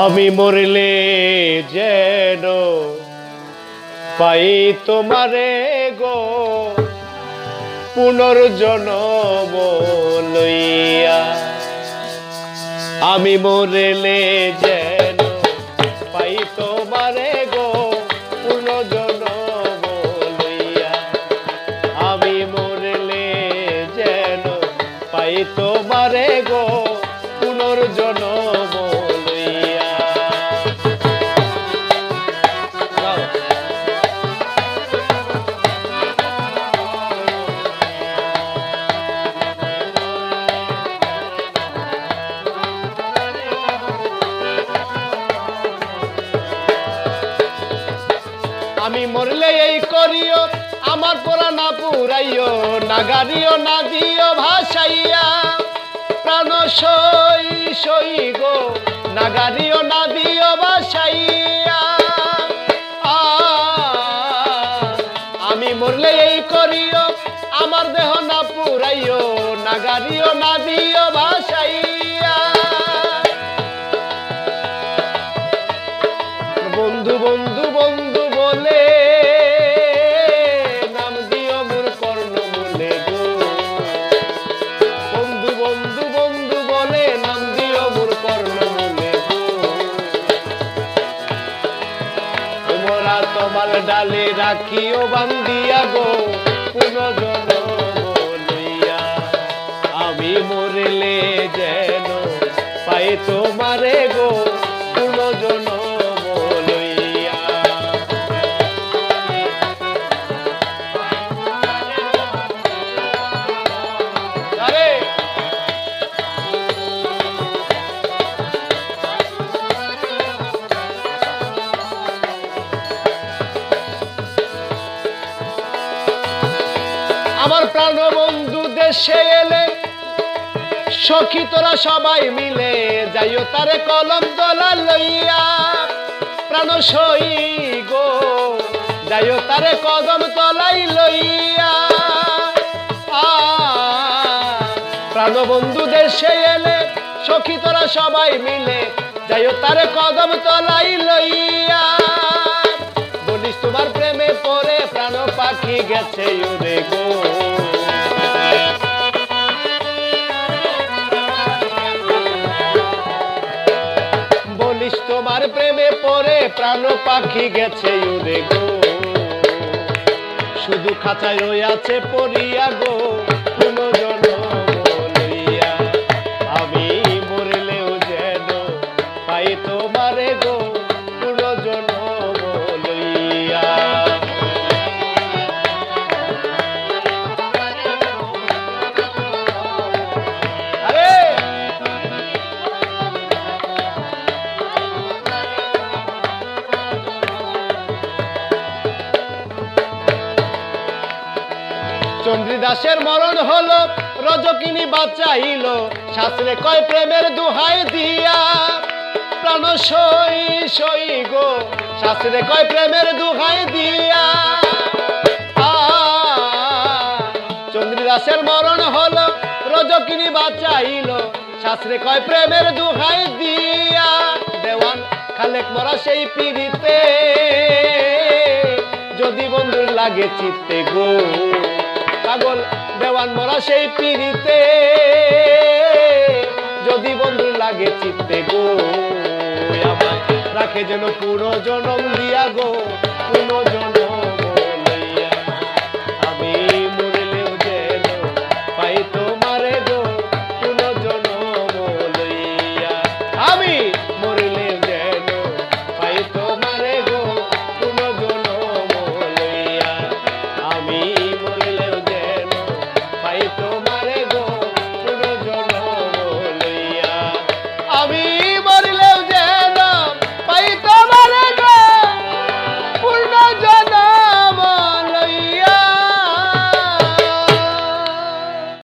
আমি মরলে যেন পাই তোমারে গো পুনর্জনম লইয়া। আমি মরলে যেন পাই তোমারে গো পুনর্জনম লইয়া। আমি মরলে যেন পাই তোমারে গো আমি মরলে এই করিও, আমার পোড়া না পুরাইও, না গাড়িও, না দিও, ভাসাইয়া। প্রাণ সই সই গো, না গাড়িও, না দিও, ভাসাইয়া। আমি মরলে এই করিও, আমার দেহ না পুরাইও, না গাড়িও, না দিও, ভাসাইয়া। বন্ধু বন্ধু বন্ধু বলে ডালে রাখিও বান্দিয়া গো পুনজন লইয়া আমি মরলে যেন পাই তোমারে গো পুনর্জন আমার প্রাণ বন্ধু দেশে এলে, সখী তোরা সবাই মিলে যাইও তারে কলম দলা লইয়া। প্রাণ সই গো যাইও তারে কদম তলাই লইয়া। প্রাণ বন্ধু দেশে এলে, সখী তোরা সবাই মিলে যাইও তারে কদম তলাই লইয়া। পড়ে প্রাণ পাখি গেছে উড়ে গো। বলিস তোমার প্রেমে পরে প্রাণ পাখি গেছে উড়ে গো। শুধু খাঁচায় আছে পড়িয়া গো। চন্দ্রদাসের মরণ হলো, রজকিনী বাঁচাইল। শাস্ত্রে কয়, প্রেমের দুহাই দিয়া প্রাণ সই সই গো। শাস্ত্রে কয়, প্রেমের দুহাই দিয়া চন্দ্রদাসের মরণ হলো, রজকিনী বাঁচাইল। শাস্ত্রে কয়, প্রেমের দুহাই দিয়া দেওয়ান খালেক মরা সেই পিড়িতে। যদি বন্ধুর লাগে চিত্তে গো। পাগল দেওয়ান মরা সেই পিড়িতে। যদি বন্ধু লাগে চিত্তে গো রাখে যেন পুরো জনম দিয়া গো, পুরো জনম